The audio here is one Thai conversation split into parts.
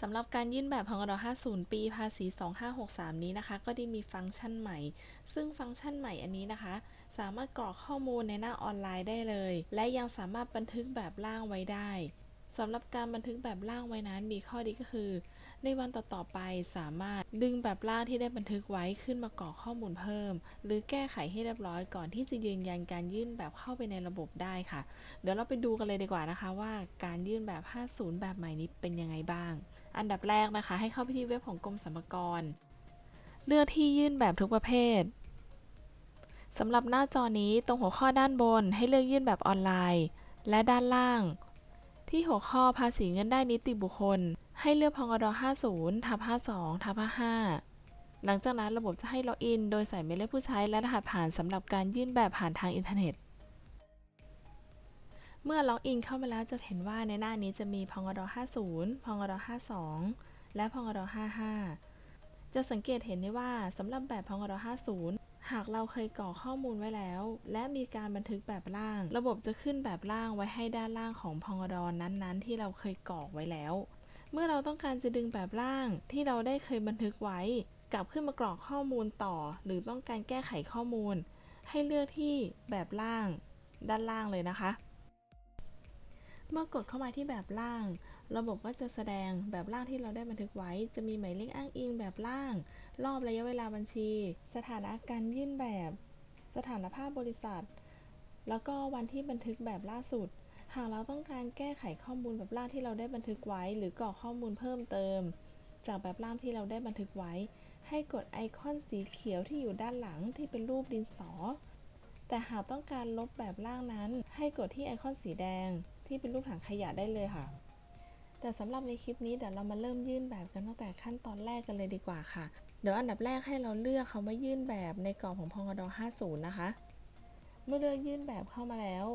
สำหรับการยื่นแบบพงด50 ปีภาษี 2563 นี้นะคะ ก็ได้มีฟังก์ชันใหม่ ซึ่งฟังก์ชันใหม่อันนี้นะคะ สามารถกรอกข้อมูลในหน้าออนไลน์ได้เลย และยังสามารถบันทึกแบบล่างไว้ได้ สำหรับการบันทึกแบบล่างไว้นั้นมีข้อดีก็คือ ในวันต่อๆไปสามารถดึงแบบล่างที่ได้บันทึกไว้ขึ้นมากรอกข้อมูลเพิ่ม หรือแก้ไขให้เรียบร้อยก่อนที่จะยืนยันการยื่นแบบเข้าไปในระบบได้ค่ะ เดี๋ยวเราไปดูกันเลยดีกว่านะคะว่าการยื่นแบบ 50 แบบใหม่นี้เป็นยังไงบ้าง อันดับแรกนะคะ ให้เข้าไปที่เว็บของกรมสรรพากร เลือกที่ยื่นแบบทุกประเภทสำหรับหน้าจอนี้ตรงหัวข้อด้านบนให้เลือกยื่นแบบออนไลน์ และด้านล่าง ที่หัวข้อภาษีเงินได้นิติบุคคล ให้เลือกพงด50ทับ52ทับ55 หลังจากนั้นระบบจะให้ล็อกอิน โดยใส่หมายเลขผู้ใช้และรหัสผ่านสำหรับการยื่นแบบผ่านทางอินเทอร์เน็ต เมื่อล็อกอินเข้ามาแล้วจะเห็นว่าในหน้านี้จะมีพงด50พงด52 และพงด55จะสังเกตเห็นได้ว่าสำหรับแบบพงด50 หากเราเคยกรอกข้อมูลไว้แล้ว และมีการบันทึกแบบล่าง ระบบจะขึ้นแบบล่างไว้ให้ด้านล่างของพองดนั้นๆ ที่เราเคยกรอกไว้แล้ว เมื่อเราต้องการจะดึงแบบล่างที่เราได้เคยบันทึกไว้ กลับขึ้นมากรอกข้อมูลต่อ หรือต้องการแก้ไขข้อมูล ให้เลือกที่แบบล่าง ด้านล่างเลยนะคะ เมื่อกดเข้ามาที่แบบล่าง ระบบก็จะแสดงแบบล่างที่เราได้บันทึกไว้ จะมีหมายเลขอ้างอิงแบบล่าง รอบระยะเวลาบัญชี สถานะการยื่นแบบ สถานภาพบริษัท แล้วก็วันที่บันทึกแบบล่าสุด หากเราต้องการแก้ไขข้อมูลแบบล่างที่เราได้บันทึกไว้ หรือกรอกข้อมูลเพิ่มเติม จากแบบล่างที่เราได้บันทึกไว้ ให้กดไอคอนสีเขียวที่อยู่ด้านหลังที่เป็นรูปดินสอ แต่หากต้องการลบแบบล่างนั้น ให้กดที่ไอคอนสีแดง ที่เป็นรูปถังขยะได้เลยค่ะแต่สำหรับในคลิปนี้เดี๋ยวเรามาเริ่มยื่นแบบกันตั้งแต่ขั้นตอนแรกกันเลยดีกว่าค่ะ เดี๋ยวอันดับแรกให้เราเลือกคำว่ายื่นแบบในกรอบของพองด50 นะคะ เมื่อเลือกยื่นแบบเข้ามาแล้ว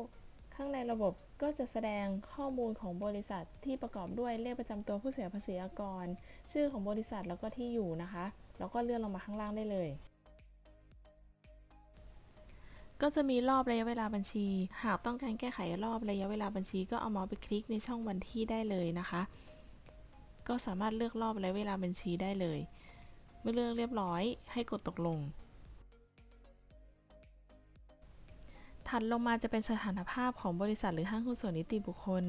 ข้างในระบบก็จะแสดงข้อมูลของบริษัทที่ประกอบด้วยเลขประจำตัวผู้เสียภาษีอากร ชื่อของบริษัทแล้วก็ที่อยู่นะคะ แล้วก็เลื่อนลงมาข้างล่างได้เลย ก็จะมีรอบระยะเวลาบัญชี หากต้องการแก้ไขรอบระยะเวลาบัญชีก็เอาเมาส์ไปคลิกในช่องวันที่ได้เลยนะคะ ก็สามารถเลือกรอบระยะเวลาบัญชีได้เลย เมื่อเลือกเรียบร้อย ให้กดตกลง ถัดลงมาจะเป็นสถานภาพของบริษัทหรือห้างหุ้นส่วนนิติบุคคล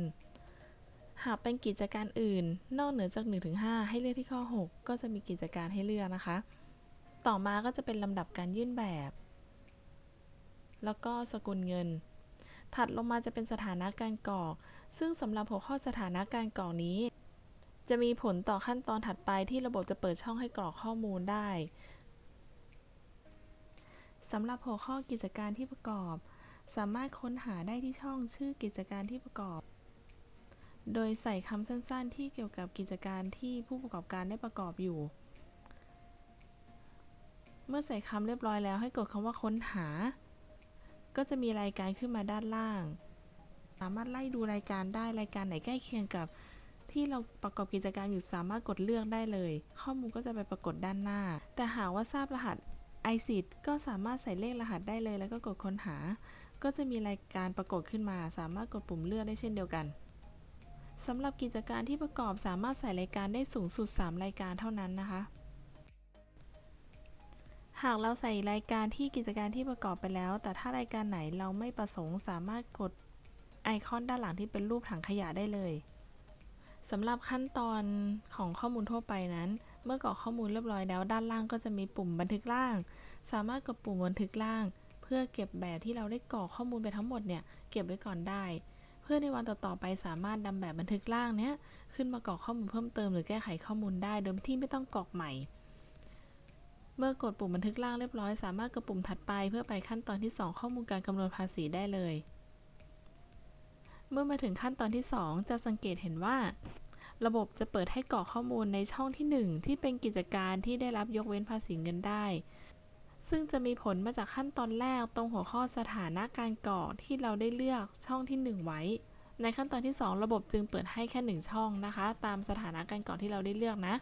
หากเป็นกิจการอื่น นอกเหนือจาก 1-5 ให้เลือกที่ข้อ 6 ก็จะมีกิจการให้เลือกนะคะ ต่อมาก็จะเป็นลำดับการยื่นแบบ แล้วก็สกุลเงิน ถัดลงมาจะเป็นสถานะการกรอก ซึ่งสำหรับหัวข้อสถานะการกรอกนี้ จะมีผลต่อขั้นตอนถัดไปที่ระบบจะเปิดช่องให้กรอกข้อมูลได้สำหรับหัวข้อกิจการที่ประกอบ สามารถค้นหาได้ที่ช่องชื่อกิจการที่ประกอบ โดยใส่คำสั้นๆ ที่เกี่ยวกับกิจการที่ผู้ประกอบการได้ประกอบอยู่ เมื่อใส่คำเรียบร้อยแล้วให้กดคำว่าค้นหา ก็จะมีรายการขึ้นมาด้านล่าง สามารถไล่ดูรายการได้รายการไหนใกล้เคียงกับ ที่เราประกอบกิจการอยู่สามารถกดเลือกได้เลย ข้อมูลก็จะไปปรากฏด้านหน้า แต่หากว่าทราบรหัส iSIT ก็สามารถใส่เลขรหัสได้เลย แล้วก็กดค้นหา ก็จะมีรายการปรากฏขึ้นมา สามารถกดปุ่มเลือกได้เช่นเดียวกันสำหรับกิจการที่ประกอบสามารถใส่รายการได้สูงสุด 3 รายการเท่านั้นนะคะ หากเราใส่รายการที่กิจการที่ประกอบไปแล้ว แต่ถ้ารายการไหนเราไม่ประสงค์สามารถกดไอคอนด้านหลังที่เป็นรูปถังขยะได้เลย สำหรับขั้นตอนของข้อมูลทั่วไปนั้น เมื่อกรอกข้อมูลเรียบร้อยแล้ว ด้านล่างก็จะมีปุ่มบันทึกล่าง สามารถกดปุ่มบันทึกล่าง เพื่อเก็บแบบที่เราได้กรอกข้อมูลไปทั้งหมดเนี่ยเก็บไว้ก่อนได้ เพื่อในวันต่อๆไปสามารถนำแบบบันทึกล่างเนี้ยขึ้นมากรอกข้อมูลเพิ่มเติมหรือแก้ไขข้อมูลได้ โดยที่ไม่ต้องกรอกใหม่ เมื่อกดปุ่มบันทึกล่างเรียบร้อย สามารถกดปุ่มถัดไป เพื่อไปขั้นตอนที่ 2 ข้อมูลการคำนวณภาษีได้เลย มื่อมาถึงขั้นตอนที่ 2 จะสังเกตเห็นว่า ระบบจะเปิดให้กรอกข้อมูลในช่องที่ 1 ที่เป็นกิจการที่ได้รับยกเว้นภาษีเงินได้ ซึ่งจะมีผลมาจากขั้นตอนแรกตรงหัวข้อสถานะการกรอกที่เราได้เลือกช่องที่ 1 ไว้ ในขั้นตอนที่ 2 ระบบจึงเปิดให้แค่ 1 ช่องนะคะ ตามสถานะการกรอกที่เราได้เลือกนะ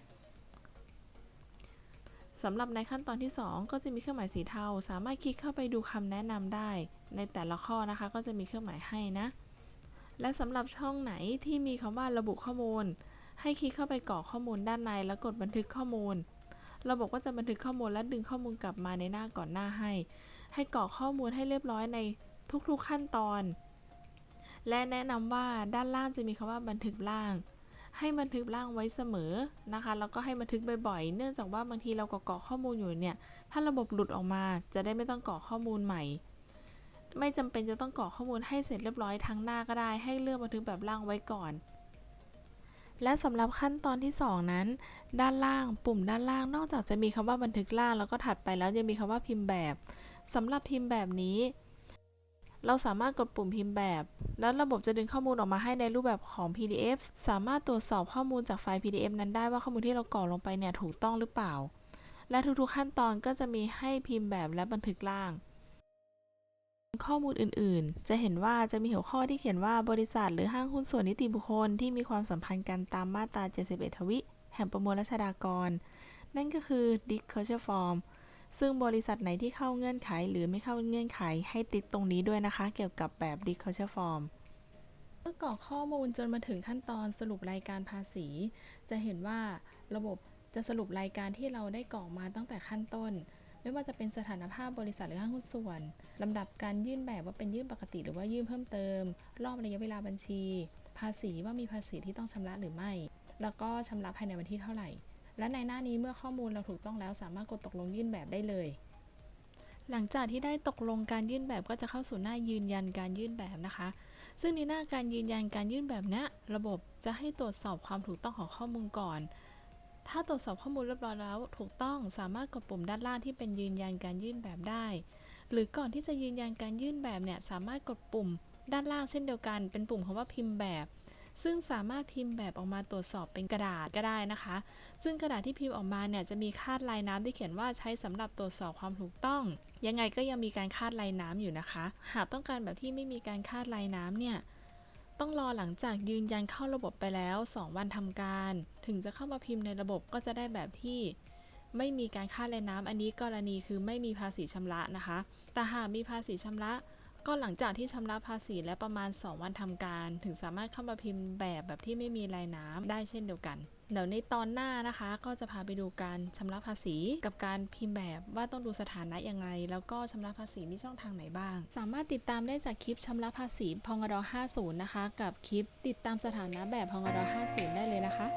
สำหรับในขั้นตอนที่ 2 ก็จะมีเครื่องหมายสีเทา สามารถคลิกเข้าไปดูคำแนะนำได้ ในแต่ละข้อนะคะ ก็จะมีเครื่องหมายให้นะ และสำหรับช่องไหนที่มีคำว่าระบุข้อมูล ให้คลิกเข้าไปกรอกข้อมูลด้านในแล้วกดบันทึกข้อมูล ระบบก็จะบันทึกข้อมูลและดึงข้อมูลกลับมาในหน้าก่อนหน้าให้ ให้กรอกข้อมูลให้เรียบร้อยในทุกๆขั้นตอน และแนะนำว่าด้านล่างจะมีคำว่าบันทึกล่าง ให้บันทึกล่างไว้เสมอนะคะ แล้วก็ให้บันทึกบ่อยๆ เนื่องจากว่าบางทีเรากรอกข้อมูลอยู่เนี่ย ถ้าระบบหลุดออกมาจะได้ไม่ต้องกรอกข้อมูลใหม่ ไม่จำเป็นจะต้องกรอกข้อมูลให้เสร็จเรียบร้อยทั้งหน้าก็ได้ ให้เลือกบันทึกแบบล่างไว้ก่อน และสำหรับขั้นตอนที่ 2 นั้น ด้านล่างปุ่มด้านล่าง นอกจากจะมีคำว่าบันทึกล่างแล้วก็ถัดไปแล้วยังมีคำว่าพิมพ์แบบสำหรับพิมพ์แบบนี้ เราสามารถกดปุ่มพิมพ์แบบ แล้วระบบจะดึงข้อมูลออกมาให้ในรูปแบบของ PDF สามารถตรวจสอบข้อมูลจากไฟล์ PDF นั้นได้ว่าข้อมูลที่เรากรอกลงไปเนี่ยถูกต้องหรือเปล่า และทุกๆขั้นตอนก็จะมีให้พิมพ์แบบและบันทึกล่าง ข้อมูลอื่นๆ จะเห็นว่าจะมีหัวข้อที่เขียนว่าบริษัทหรือห้างหุ้นส่วนนิติบุคคลที่มีความสัมพันธ์กันตามมาตรา 71 ทวิ แห่งประมวลรัชฎากร นั่นก็คือ Disclosure Form ซึ่งบริษัทไหนที่เข้าเงื่อนไขหรือไม่เข้าเงื่อนไขให้ติดตรงนี้ด้วยนะคะ เกี่ยวกับแบบ Disclosure Form เมื่อกรอกข้อมูลจนมาถึงขั้นตอนสรุปรายการภาษี จะเห็นว่าระบบจะสรุปรายการที่เราได้กรอกมาตั้งแต่ขั้นต้น ไม่ว่าจะเป็นสถานภาพบริษัทหรือห้างหุ้นส่วน ลำดับการยื่นแบบว่าเป็นยื่นปกติ หรือว่ายื่นเพิ่มเติม รอบระยะเวลาบัญชี ภาษีว่ามีภาษีที่ต้องชำระหรือไม่ แล้วก็ชำระภายในวันที่เท่าไหร่ และในหน้านี้เมื่อข้อมูลเราถูกต้องแล้วสามารถกดตกลงยื่นแบบได้เลย หลังจากที่ได้ตกลงการยื่นแบบก็จะเข้าสู่หน้ายืนยันการยื่นแบบนะคะ ซึ่งในหน้าการยืนยันการยื่นแบบเนี้ระบบจะให้ตรวจสอบความถูกต้องของข้อมูลก่อน ถ้าตรวจสอบข้อมูลเรียบร้อยแล้ว ถูกต้องสามารถกดปุ่มด้านล่างที่เป็นยืนยันการยื่นแบบได้ หรือก่อนที่จะยืนยันการยื่นแบบเนี่ยสามารถกดปุ่มด้านล่างเช่นเดียวกัน เป็นปุ่มคำว่าพิมพ์แบบ ซึ่งสามารถพิมพ์แบบออกมาตรวจสอบเป็นกระดาษก็ได้นะคะ ซึ่งกระดาษที่พิมพ์ออกมาเนี่ยจะมีคาดลายน้ำที่เขียนว่าใช้สำหรับตรวจสอบความถูกต้อง ยังไงก็ยังมีการคาดลายน้ำอยู่นะคะ หากต้องการแบบที่ไม่มีการคาดลายน้ำเนี่ย ต้องรอหลังจากยืนยันเข้าระบบไปแล้ว 2 วันทำการ ถึงจะเข้ามาพิมพ์ในระบบก็จะได้แบบที่ ไม่มีการค่าแรงน้ำอันนี้กรณีคือไม่มีภาษีชำระนะคะ แต่หากมีภาษีชำระ ก็หลังจากที่ชำระภาษีและประมาณ 2 วันทำการ ถึงสามารถเข้ามาพิมพ์แบบแบบที่ไม่มีลายน้ำได้เช่นเดียวกัน เดี๋ยวในตอนหน้านะคะ ก็จะพาไปดูการชำระภาษีกับการพิมพ์แบบว่าต้องดูสถานะยังไง แล้วก็ชำระภาษีมีช่องทางไหนบ้าง สามารถติดตามได้จากคลิปชำระภาษีพองร50 นะคะ กับคลิปติดตามสถานะแบบพองร50 ได้เลยนะคะ